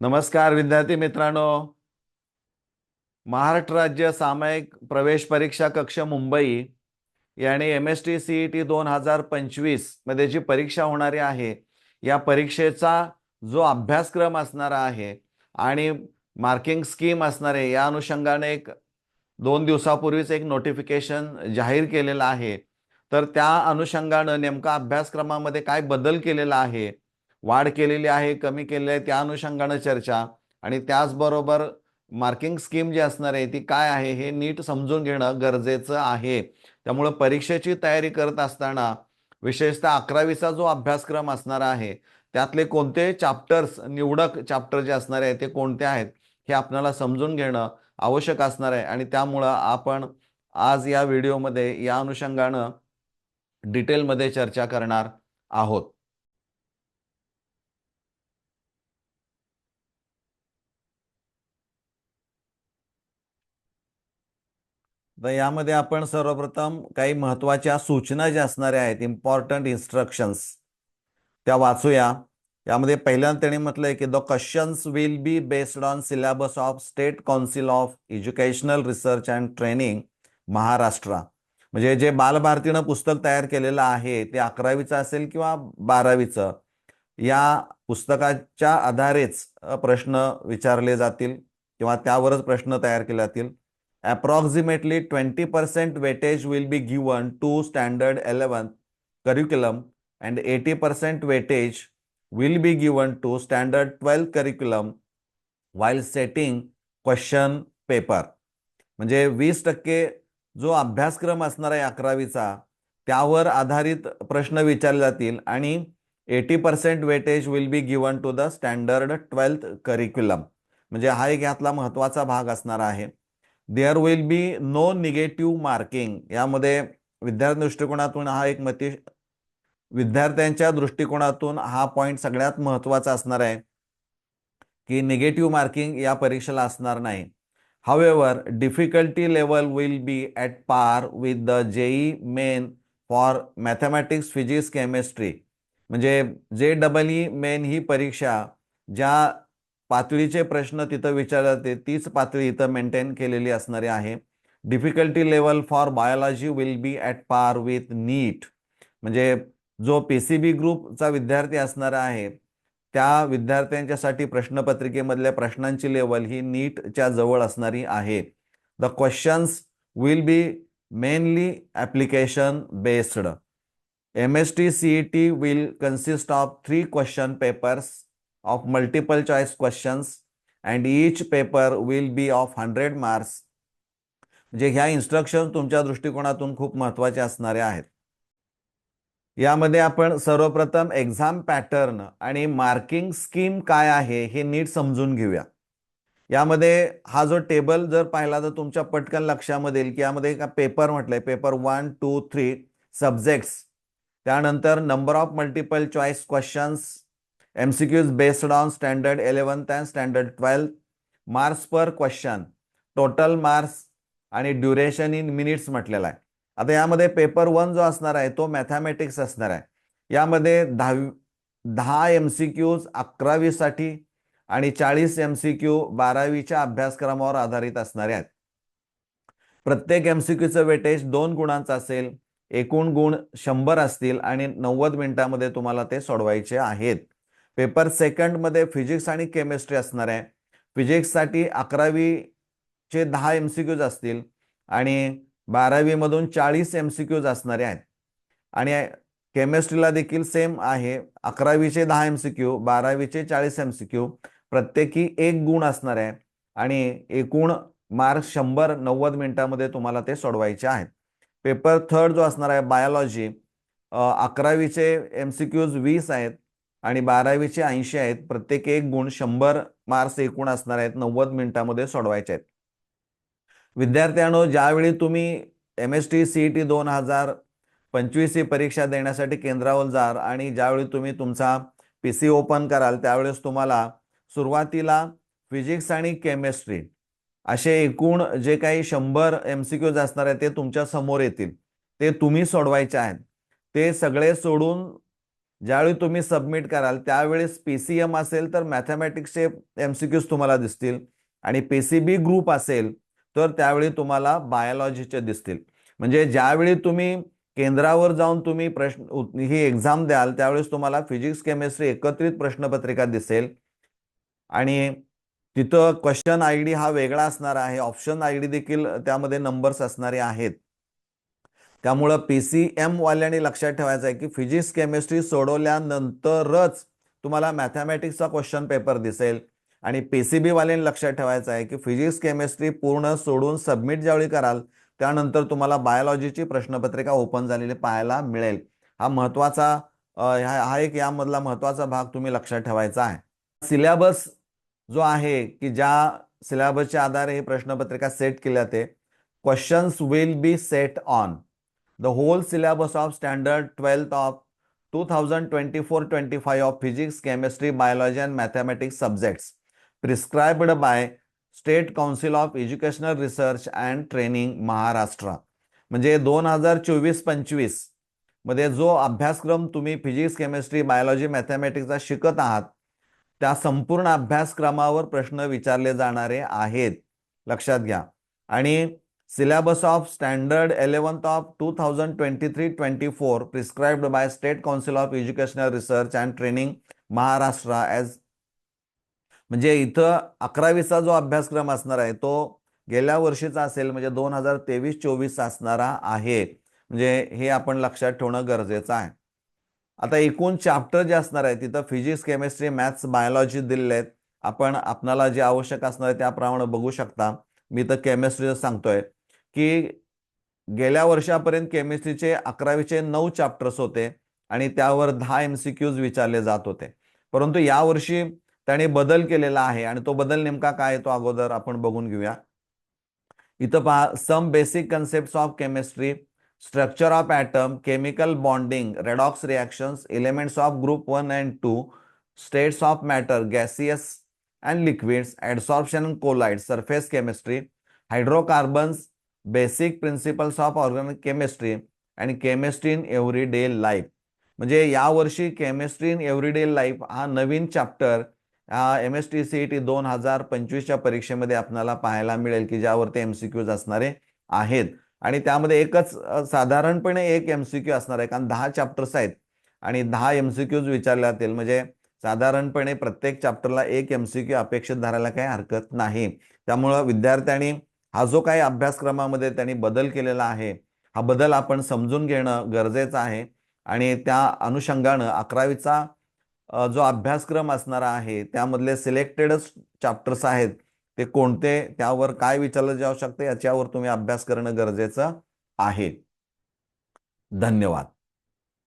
नमस्कार विद्यार्थी मित्रांनो. महाराष्ट्र राज्य सामायिक प्रवेश परीक्षा कक्ष मुंबई याने M S T C E T दोन हजार पंचवीसमध्ये जी परीक्षा होणारी आहे या परीक्षेचा जो अभ्यासक्रम असणारा आहे आणि मार्किंग स्कीम असणारे या अनुषंगाने एक दोन दिवसापूर्वीच एक नोटिफिकेशन जाहीर केलेलं आहे. तर त्या अनुषंगानं नेमका अभ्यासक्रमामध्ये काय बदल केलेला आहे वाढ केलेली आहे कमी केलेली आहे त्या अनुषंगानं चर्चा. आणि त्याचबरोबर मार्किंग स्कीम जी असणार आहे ती काय आहे हे नीट समजून घेणं गरजेचं आहे. त्यामुळं परीक्षेची तयारी करत असताना विशेषतः अकरावीचा जो अभ्यासक्रम असणार आहे त्यातले कोणते चॅप्टर्स निवडक चॅप्टर जे असणार आहे ते कोणते आहेत हे आपल्याला समजून घेणं आवश्यक असणार आहे. आणि त्यामुळं आपण आज या व्हिडिओमध्ये या अनुषंगानं डिटेलमध्ये चर्चा करणार आहोत. तर यामध्ये आपण सर्वप्रथम काही महत्त्वाच्या सूचना ज्या असणाऱ्या आहेत इम्पॉर्टंट इन्स्ट्रक्शन्स त्या वाचूया. यामध्ये पहिल्यांदा त्याने म्हटलंय की the questions will be based on syllabus of state council of educational research and training Maharashtra म्हणजे जे बालभारतीनं पुस्तक तयार केलेलं आहे ते अकरावीचं असेल किंवा बारावीचं या पुस्तकाच्या आधारेच प्रश्न विचारले जातील किंवा त्यावरच प्रश्न तयार केले जातील. Approximately 20% weightage will be given to standard 11 curriculum and 80% weightage will be given to standard 12 curriculum while setting question paper म्हणजे वीस टक्के जो अभ्यासक्रम असणार आहे अकरावीचा त्यावर आधारित प्रश्न विचारले जातील आणि eighty percent weightage will be given to the standard twelfth curriculum म्हणजे हा एक यातला महत्त्वाचा भाग असणार आहे there will be no negative marking यामध्ये विद्यार्थी दृष्टिकोनातून हा एक मती विद्यार्थ्यांच्या दृष्टिकोनातून हा पॉईंट सगळ्यात महत्त्वाचा असणार आहे. की निगेटिव्ह मार्किंग या परीक्षेला असणार नाही. However difficulty level will be at par with the JEE main for mathematics physics chemistry म्हणजे जे डबल ई मेन ही परीक्षा ज्या पातळीचे प्रश्न तिथं विचारले जाते. तीच पातळी इथं मेंटेन केलेली असणारी आहे. Difficulty level for biology will be at par with NEET म्हणजे जो पी सी बी ग्रुपचा विद्यार्थी असणारा आहे त्या विद्यार्थ्यांच्यासाठी प्रश्नपत्रिकेमधल्या प्रश्नांची लेवल ही नीटच्या जवळ असणारी आहे. The questions will be mainly application based M S T C E T will consist of three question papers of multiple choice questions and each paper will be of 100 marks म्हणजे ह्या instruction तुमच्या दृष्टिकोनातून खूप महत्त्वाचे असणारे आहेत. यामध्ये आपण सर्वप्रथम एक्झाम पॅटर्न आणि मार्किंग स्कीम काय आहे हे नीट समजून घेऊया. यामध्ये हा जो टेबल जर पाहिला तर तुमच्या पटकन लक्षामध्ये येईल की यामध्ये का पेपर म्हटलंय. Paper one two three subjects त्यानंतर number of multiple choice questions MCQs based on standard 11th and standard 12th marks per question total marks आणि ड्युरेशन इन मिनिट्स म्हटलेला आहे. आता यामध्ये पेपर वन जो असणार आहे तो मॅथमॅटिक्स असणार आहे. यामध्ये दहावी दहा एम सी क्यूज अकरावीसाठी आणि चाळीस एम सी क्यू बारावीच्या अभ्यासक्रमावर आधारित असणारे आहेत. प्रत्येक एम सी क्यूचं वेटेज दोन गुणांचं असेल एकूण गुण शंभर असतील आणि नव्वद मिनिटामध्ये तुम्हाला ते सोडवायचे आहेत. पेपर सेकंडमध्ये फिजिक्स आणि केमिस्ट्री असणार आहे. फिजिक्ससाठी अकरावीचे दहा एम सी क्यूज असतील आणि बारावीमधून चाळीस एम सी क्यूज असणारे आहेत. आणि केमिस्ट्रीला देखील सेम आहे. अकरावीचे दहा एम सी क्यू बारावीचे चाळीस एम सी क्यू प्रत्येकी एक गुण असणार आहे. आणि एकूण मार्क शंभर नव्वद मिनिटामध्ये तुम्हाला ते सोडवायचे आहेत. पेपर थर्ड जो असणार आहे बायोलॉजी अकरावीचे एम सी क्यूज वीस आहेत. आणि बारावीचे ऐंशी आहेत. प्रत्येक एक गुण शंभर मार्क्स एकूण असणार आहेत. नव्वद मिनिटामध्ये सोडवायचे आहेत. विद्यार्थ्यांनो ज्यावेळी तुम्ही M S T C E T दोन हजार पंचवीस ही परीक्षा देण्यासाठी केंद्रावर जाल आणि ज्यावेळी तुम्ही तुमचा पी सी ओपन कराल त्यावेळेस तुम्हाला सुरुवातीला फिजिक्स आणि केमिस्ट्री असे एकूण जे काही शंभर एम सी क्यूज असणार आहेत ते तुमच्यासमोर येतील. ते तुम्ही सोडवायचे आहेत. ते सगळे सोडून ज्यावेळी तुम्ही सबमिट कराल त्यावेळेस पी सी एम असेल तर मॅथमॅटिक्सचे एम सी क्यूज तुम्हाला दिसतील. आणि पी सी बी ग्रुप असेल तर त्यावेळी तुम्हाला बायोलॉजीचे दिसतील. म्हणजे ज्यावेळी तुम्ही केंद्रावर जाऊन तुम्ही प्रश्न ही एक्झाम द्याल त्यावेळेस तुम्हाला फिजिक्स केमिस्ट्री एकत्रित प्रश्नपत्रिका दिसेल. आणि तिथं क्वेश्चन आय डी हा वेगळा असणार आहे. ऑप्शन आय डी देखील त्यामध्ये नंबर्स असणारे आहेत. त्यामुळं पी सी एम वाल्यांनी लक्षात ठेवायचं आहे की फिजिक्स केमिस्ट्री सोडवल्यानंतरच तुम्हाला मॅथमॅटिक्सचा क्वेश्चन पेपर दिसेल. आणि पी सी बीवाल्यांनी लक्षात ठेवायचं आहे की फिजिक्स केमिस्ट्री पूर्ण सोडून सबमिट ज्यावेळी कराल त्यानंतर तुम्हाला बायोलॉजीची प्रश्नपत्रिका ओपन झालेली पाहायला मिळेल. हा महत्त्वाचा हा एक यामधला महत्त्वाचा भाग तुम्ही लक्षात ठेवायचा आहे. सिलेबस जो आहे की ज्या सिलेबसच्या आधारे ही प्रश्नपत्रिका सेट केल्या ते questions will be set on the whole syllabus of standard 12th of 2024-25 of physics, chemistry, biology and mathematics subjects prescribed by state council of educational research and training Maharashtra म्हणजे दोन हजार चोवीस पंचवीसमध्ये जो अभ्यासक्रम तुम्ही फिजिक्स केमिस्ट्री बायोलॉजी मॅथमॅटिक्सचा शिकत आहात त्या संपूर्ण अभ्यासक्रमावर प्रश्न विचारले जाणारे आहेत लक्षात घ्या आणि syllabus of standard 11th of 2023-24 prescribed by state council of educational research and training Maharashtra as म्हणजे इथं अकरावीचा जो अभ्यासक्रम असणार आहे तो गेल्या वर्षीचा असेल म्हणजे दोन हजार तेवीस चोवीस असणारा आहे. म्हणजे हे आपण लक्षात ठेवणं गरजेचं आहे. आता एकूण चॅप्टर जे असणार आहे तिथं फिजिक्स केमिस्ट्री मॅथ्स बायोलॉजी दिलेले आहेत. आपण आपणाला जे आवश्यक असणार आहे त्याप्रमाणे बघू शकता. मी तर केमिस्ट्रीचं सांगतोय. की गेल्या वर्षापर्यंत केमिस्ट्रीचे अकरावीचे नऊ चॅप्टर्स होते आणि त्यावर दहा एम सी क्यूज विचारले जात होते. परंतु यावर्षी त्याने बदल केलेला आहे आणि तो बदल नेमका काय आहे तो अगोदर आपण बघून घेऊया. इथं पहा some basic concept of chemistry structure of atom chemical bonding redox reactions elements of group one and two states of matter gaseous and liquids adsorption and colloid surface chemistry hydrocarbons basic principles of organic chemistry आणि chemistry in every day life. म्हणजे यावर्षी chemistry in every day life हा नवीन chapter हा M S T C E T दोन हजार पंचवीसच्या परीक्षेमध्ये आपल्याला पाहायला मिळेल की ज्यावरती एम सी क्यूज असणारे आहेत. आणि त्यामध्ये एकच साधारणपणे एक एम सी क्यू असणार आहे कारण दहा चॅप्टर्स आहेत. आणि दहा एम सी क्यूज विचारले जातील म्हणजे साधारणपणे प्रत्येक चॅप्टरला एक एम सी क्यू अपेक्षित धरायला काही हरकत नाही. त्यामुळं विद्यार्थ्यांनी हा जो काही अभ्यासक्रमामध्ये त्यांनी बदल केलेला आहे हा बदल आपण समजून घेणं गरजेचं आहे. आणि त्या अनुषंगानं अकरावीचा जो अभ्यासक्रम असणारा आहे त्यामधले सिलेक्टेडच चॅप्टर्स आहेत ते कोणते त्यावर काय विचारलं जाऊ शकते याच्यावर तुम्ही अभ्यास करणं गरजेचं आहे. धन्यवाद.